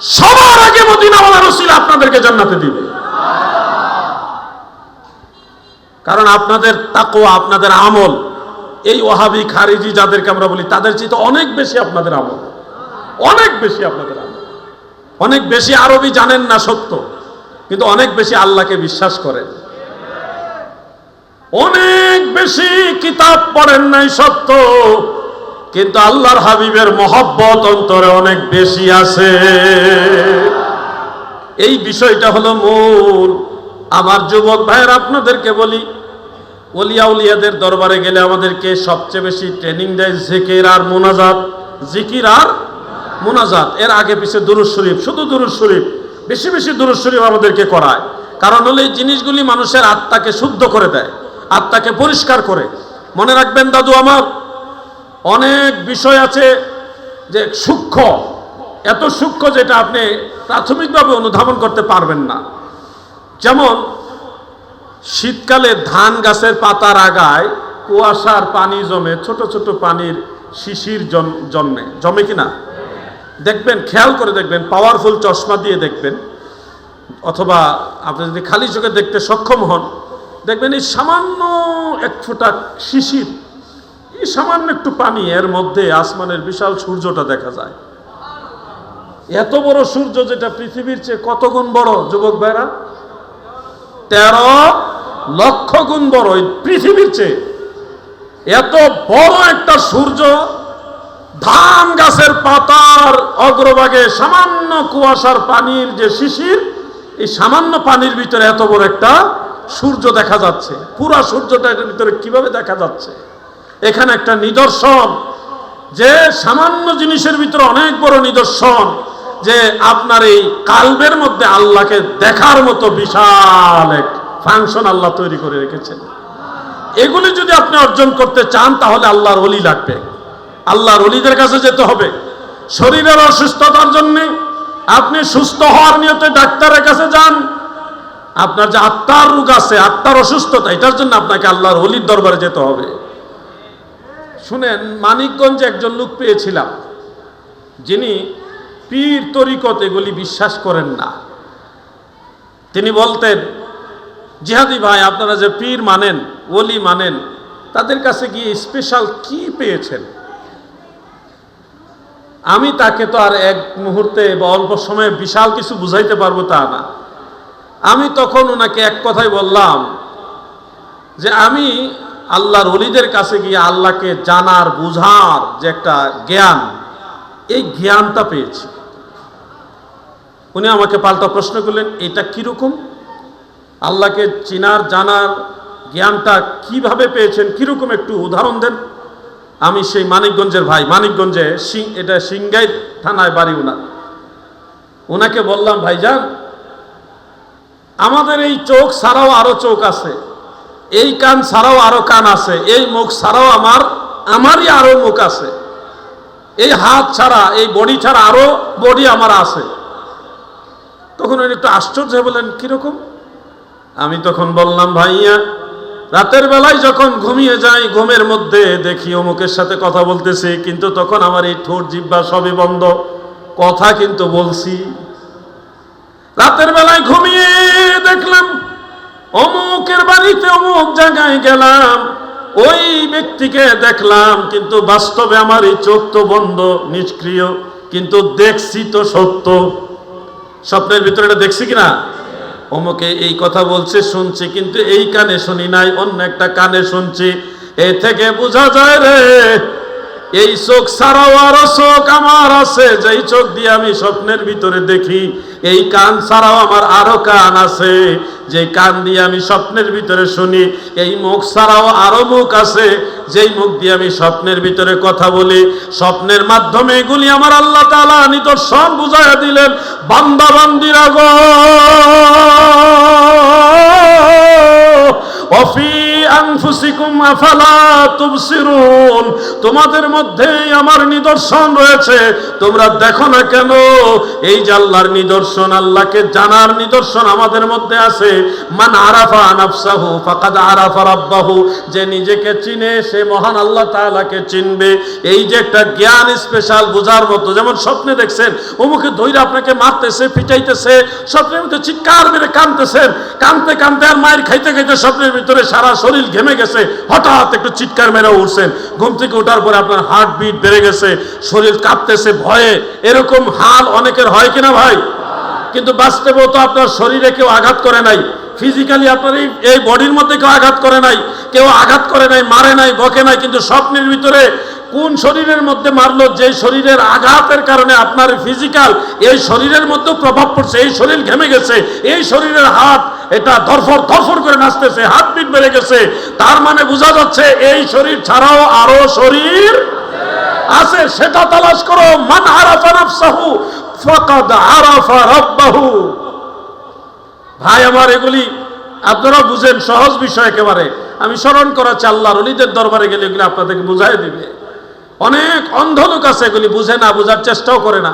সবার আগে মদিনাওয়ালা রসিল আপনাদেরকে জান্নাতে দিবে। কারণ আপনাদের তাকওয়া, আপনাদের আমল, এই ওহাবি খারিজি যাদেরকে আমরা বলি, তাদের চেয়ে তো অনেক বেশি আপনাদের আমল। অনেক বেশি আপনাদের আমল। অনেক বেশি আরবি জানেন না সত্য, কিন্তু অনেক বেশি আল্লাহকে বিশ্বাস করেন। অনেক বেশি কিতাব পড়েন নাই সত্য কিন্তু আল্লাহর হাবিবের মহব্বত অন্তরে অনেক বেশি আছে। এই বিষয়টা হলো মূল। আমার যুবক ভাইয়ের, আপনাদেরকে বলি, ওলিয়া উলিয়াদের দরবারে গেলে আমাদেরকে সবচেয়ে বেশি ট্রেনিং দেয় জিকির আর মোনাজাত। জিকির আর মোনাজাত। এর আগে পিছে দুরুজ শরীফ, শুধু দুরুজ শরীফ, বেশি বেশি দুরুজ শরীফ আমাদেরকে করায়। কারণ হলো এই জিনিসগুলি মানুষের আত্মাকে শুদ্ধ করে দেয়, আত্মাকে পরিষ্কার করে। মনে রাখবেন, দাদু আমার অনেক বিষয় আছে যে সূক্ষ্ম, এত সূক্ষ্ম যেটা আপনি প্রাথমিকভাবে অনুধাবন করতে পারবেন না। যেমন, শীতকালে ধান গাছের পাতার আগায় কুয়াশার পানি জমে ছোট ছোট পানির শিশির জন- জন্মে। জমে কিনা? দেখবেন, খেয়াল করে দেখবেন পাওয়ারফুল চশমা দিয়ে দেখবেন, অথবা আপনি যদি খালি চোখে দেখতে সক্ষম হন, দেখবেন এই সামান্য এক ফোঁটা শিশির এই সামান্য একটু পানি, এর মধ্যে আসমানের বিশাল সূর্যটা দেখা যায়। এত বড় সূর্য যেটা পৃথিবীর চেয়ে কত গুণ বড়, যুবক ভাইরা? তেরো লক্ষ গুণ বড় পৃথিবীর চেয়ে। এত বড় একটা সূর্য ধান গাছের পাতার অগ্রভাগে সামান্য কুয়াশার পানির যে শিশির, এই সামান্য পানির ভিতরে এত বড় একটা সূর্য দেখা যাচ্ছে। পুরা সূর্যটা এটার ভিতরে কীভাবে দেখা যাচ্ছে? এখানে একটা নিদর্শন যে সামান্য জিনিসের ভিতরে অনেক বড় নিদর্শন যে আপনার এই কালবের মধ্যে আল্লাহকে দেখার মতো বিশাল এক ফাংশন আল্লাহ তৈরি করে রেখেছেন। এগুলি যদি আপনি অর্জন করতে চান, তাহলে আল্লাহর অলি লাগবে। আল্লাহর অলিদের কাছে যেতে হবে। শরীরের অসুস্থতার জন্যে আপনি সুস্থ হওয়ার নিয়তে ডাক্তারের কাছে যান। আপনার যে আত্মার রোগ আছে, আত্মার অসুস্থতা, এটার জন্য আপনাকে আল্লাহর অলির দরবারে যেতে হবে। শুনেন, মানিকগঞ্জে একজন লোক পেয়েছিলাম, যিনি পীর তরিকত এগুলি বিশ্বাস করেন না। তিনি বলতেন, জিহাদি ভাই, আপনারা যে পীর মানেন, ওলি মানেন, তাদের কাছে গিয়ে স্পেশাল কি পেয়েছেন? আমি তাকে তো আর এক মুহূর্তে বা অল্প সময়ে বিশাল কিছু বুঝাইতে পারব তা না। আমি তখন ওনাকে এক কথাই বললাম যে, আমি আল্লাহর অলিদের কাছে গিয়ে আল্লাহকে জানার, বুঝার যে একটা জ্ঞান, এই জ্ঞানটা পেয়েছি। উনি আমাকে পাল্টা প্রশ্ন করলেন, এটা কীরকম? আল্লাহকে চিনার, জানার জ্ঞানটা কীভাবে পেয়েছেন? কীরকম একটু উদাহরণ দেন। আমি সেই মানিকগঞ্জের ভাই, মানিকগঞ্জে সিং, এটা সিংগাই থানায় বাড়ি ওনার ওনাকে বললাম, ভাইজান, আমাদের এই চোখ ছাড়াও আরও চোখ আছে। এই কান ছাড়াও আরও কান আছে, এই মুখ ছাড়াও আমার, আমারই আরও মুখ আছে। এই হাত ছাড়া, এই বডি ছাড়া আরও বডি আমার আছে। তখন উনি একটু আশ্চর্য বললেন কীরকম আমি তখন বললাম, ভাইয়া, রাতের বেলায় যখন ঘুমিয়ে যাই, ঘুমের মধ্যে দেখি অমুকের সাথে কথা বলতেছি, কিন্তু তখন আমার এই ঠোঁট জিব্বা সবই বন্ধ। কথা কিন্তু বলছি। রাতের বেলায় ঘুমিয়ে দেখলাম অমুকের বাড়িতে অমুক জায়গায় গেলাম, ওই ব্যক্তিকে দেখলাম, কিন্তু বাস্তবে আমার এই চোখ তো বন্ধ, নিষ্ক্রিয়, কিন্তু দেখছি তো সত্য। স্বপ্নের ভিতরে এটা দেখছি কিনা? অমুকে এই কথা বলছে, শুনছি, কিন্তু এই কানে শুনি নাই, অন্য একটা কানে শুনছি। এ থেকে বোঝা যায় রে, এই চোখ ছাড়াও আরও চোখ আমার আছে, যেই চোখ দিয়ে আমি স্বপ্নের ভিতরে দেখি, এই কান ছাড়াও আমার আরও কান আছে। যে কান দিয়ে আমি স্বপ্নের ভিতরে শুনি, এই মুখ ছাড়াও আরও মুখ আছে। যেই মুখ দিয়ে আমি স্বপ্নের ভিতরে কথা বলি, স্বপ্নের মাধ্যমে এগুলি আমার আল্লাহ তালা নিদর্শন বুঝাইয়া দিলেন, বান্দা বান্দিরা গো তোমাদের মধ্যেই আমার নিদর্শন রয়েছে। তোমরা দেখো না কেন? এই যে আল্লাহর নিদর্শন, আল্লাহকে জানার নিদর্শন আমাদের মধ্যে আছে। মান আরাফা নাফসাহু ফাকাদ আরাফা রাব্বাহু। যে নিজেকে চিনে, সে মহান আল্লাহ তাআলাকে চিনবে। এই যে একটা জ্ঞান স্পেশাল বোঝার মতো, যেমন স্বপ্নে দেখছেন, অমুকে ধৈর্য আপনাকে মারতেছে, পিটাইতেছে, স্বপ্নের মধ্যে চিৎকার মেরে কাঁদতেছেন। কাঁদতে কাঁদতে আর মায়ের খাইতে খাইতে স্বপ্নের ভিতরে সারা শরীর ঘেমে গেছে, হঠাৎ একটু চিৎকার মেরে উঠছেন। ঘুম থেকে ওঠার পরে আপনার হার্ট বিট বেড়ে গেছে, শরীর কাঁপতেছে ভয়ে। এরকম হাল অনেকের হয় কিনা ভাই? কিন্তু বাস্তবেও তো আপনার শরীরে কেউ আঘাত করে নাই। ফিজিক্যালি আপনার এই এই বডির মধ্যে কেউ আঘাত করে নাই। কেউ আঘাত করে নাই, মারে নাই, বকে নাই, কিন্তু স্বপ্নের ভিতরে কোন শরীরের মধ্যে মারলো, যে শরীরের আঘাতের কারণে আপনার ফিজিক্যাল এই শরীরের মধ্যে প্রভাব পড়ছে, এই শরীর ঘেমে গেছে, এই শরীরের হাত এটা ধরফর ধরফর করে নাচতেছে, হাত পিট বেড়ে গেছে। তার মানে বোঝা যাচ্ছে এই শরীর ছাড়াও আরও শরীর আছে। সেটা তালাশ করো, মান আরাফা নাফসাহু, ফাকাদ আরাফা রাব্বাহু। ভাই আমার এগুলি আপনারা বুঝেন, সহজ বিষয় একেবারে। আমি স্মরণ করাচ্ছি আল্লাহর অলিদের দরবারে গেলে এগুলি আপনাদেরকে বুঝাই দিবে। অনেক অন্ধ লোক আছে এগুলি বুঝে না, বোঝার চেষ্টাও করে না।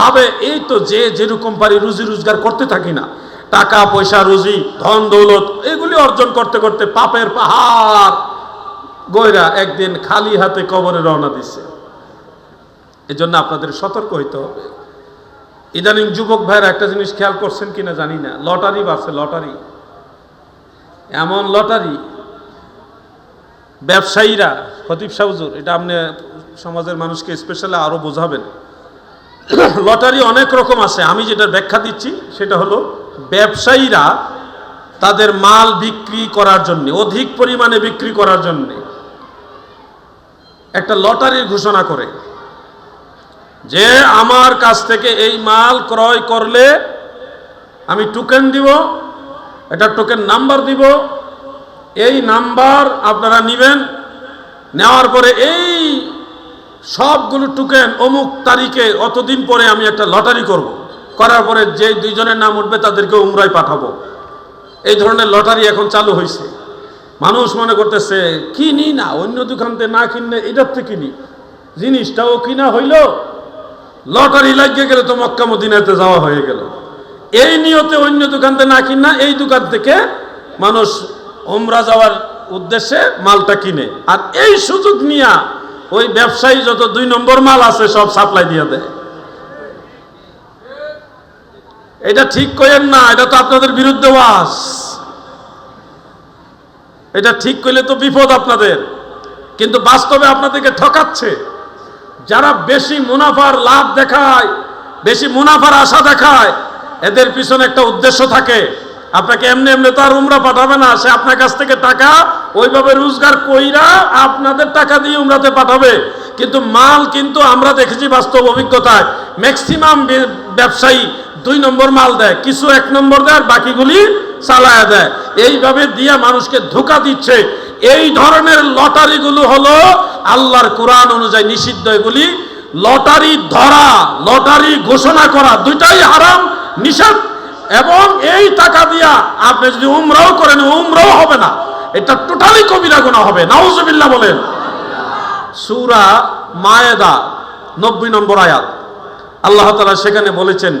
ভাবে, এই তো যে যেরকম পারি রুজি রোজগার করতে থাকি না। টাকা, পয়সা, রুজি, ধন, দৌলত, এগুলি অর্জন করতে করতে পাপের পাহাড় গয়রা একদিন খালি হাতে কবরে রওনা দিছে। এজন্য আপনাদের সতর্ক হইতে হবে। ইদানিং যুবক ভাইয়ের একটা জিনিস খেয়াল করছেন কিনা জানি না। লটারি বাড়ছে, লটারি। এমন লটারি, ব্যবসায়ীরা খতিব সাহুজুর এটা আপনি সমাজের মানুষকে স্পেশালি আরও বোঝাবেন। লটারি অনেক রকম আছে। আমি যেটা ব্যাখ্যা দিচ্ছি, সেটা হলো ব্যবসায়ীরা তাদের মাল বিক্রি করার জন্য, অধিক পরিমাণে বিক্রি করার জন্য একটা লটারির ঘোষণা করে যে আমার কাছ থেকে এই মাল ক্রয় করলে আমি টোকেন দিব এটা টোকেন নাম্বার দিব, এই নাম্বার আপনারা নেবেন, নেওয়ার পরে এই সবগুলো টোকেন অমুক তারিখে, অতদিন পরে আমি একটা লটারি করব। করার পরে যে দুইজনের নাম উঠবে তাদেরকে উমরায় পাঠাবো। এই ধরনের লটারি এখন চালু হয়েছে মানুষ মনে করতেছে কিনি না অন্য দোকান থেকে না কিনলে এটার থেকে কিনি জিনিসটাও কিনা হইল। লটারি লাগিয়ে গেলে তো মক্কা মদিনাতে যাওয়া হয়ে গেল। এই নিয়তে অন্য দোকান থেকে না কিনা, এই দোকান থেকে মানুষ ওমরা যাওয়ার উদ্দেশ্যে মালটা কিনে। আর এই সুযোগ নিয়া ওই ব্যবসায়ী যত দুই নম্বর মাল আছে সব সাপ্লাই দিয়ে দেয়। এটা ঠিক করেন না, এটা তো আপনাদের বিরুদ্ধে ওয়াস এটা ঠিক করলে তো বিপদ আপনাদের। কিন্তু বাস্তবে আপনাদেরকে ঠকাচ্ছে। যারা বেশি মুনাফার লাভ দেখায়, বেশি মুনাফার আশা দেখায়, এদের পিছনে একটা উদ্দেশ্য থাকে। আপনাকে এমনি এমনি তো আর উমরা পাঠাবে না, সে আপনার কাছ থেকে টাকা ওইভাবে রোজগার কইরা আপনাদের টাকা দিয়ে উমরাতে পাঠাবে। কিন্তু মাল কিন্তু আমরা দেখেছি বাস্তব অভিজ্ঞতায়। ম্যাক্সিমাম ব্যবসায়ী দুই নম্বর মাল দেয়, কিছু এক নম্বর দেয় আর বাকিগুলি চালায়া দেয়। এইভাবে দিয়া মানুষকে ধোকা দিচ্ছে। এই ধরনের লটারিগুলো হলো আল্লাহর কোরআন অনুযায়ী নিষিদ্ধ এগুলি। লটারি ধরা, লটারি ঘোষণা করা, দুইটাই হারাম, নিষেধ। এবং এই টাকা দিয়া আপনি যদি উমরাও করেন, উমরাও হবে না। এটা টোটালি কবিরা গুণা হবে। নাউজুবিল্লাহ বলেন। সুরা মায়েদা, নব্বই নম্বর আয়াত। আল্লাহ তাআলা সেখানে বলেছেন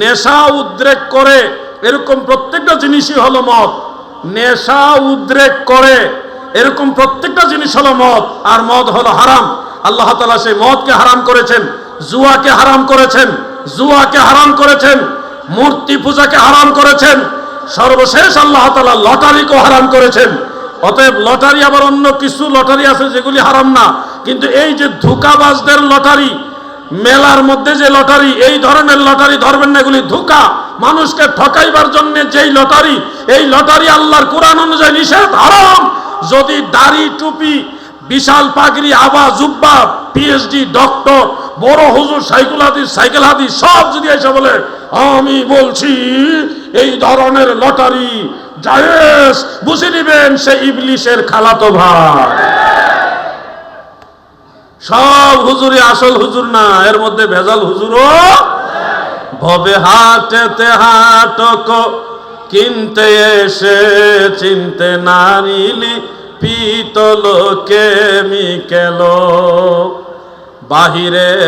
নেশা উদ্রেক করে, এরকম প্রত্যেকটা জিনিসই হলো মদ। নেশা উদ্রেক করে, এরকম প্রত্যেকটা জিনিস হলো মদ, আর মদ হলো হারাম। আল্লাহ তালা সেই মদকে হারাম করেছেন, জুয়াকে হারাম করেছেন, জুয়াকে হারাম করেছেন, মূর্তি পূজাকে হারাম করেছেন, সর্বশেষ আল্লাহ তালা লটারিকেও হারাম করেছেন। অতএব লটারি আবার অন্য কিছু লটারি আছে যেগুলি হারাম না, কিন্তু এই যে ধোকাবাজদের লটারি মেলার মধ্যে যে লটারি, এই ধরনের লটারি ধরবেন না, এগুলি ধোকা। মানুষকে ঠকাইবার জন্য যেই লটারি, এই লটারি আল্লাহর কোরআন অনুযায়ী নিষেধ, হারাম। যদি দাড়ি, টুপি, বিশাল পাগড়ি, আবা, জুব্বা পিএইচডি ডক্টর বড় হুজুর, সাইকেল হাদিস সাইকেল হাদিস সব যদি এসে বলে, আমি বলছি, এই ধরনের লটারি জায়েজ, বুঝে নিবেন সে ইবলিশের খালাতো ভাই। সব হুজুরি আসল হুজুর না, এর মধ্যে ভেজাল হুজুরও ভবে হাটেতে হাটক, কিনতে এসে চিনতে না নিলি পিতল কেমিকেল। বাহিরের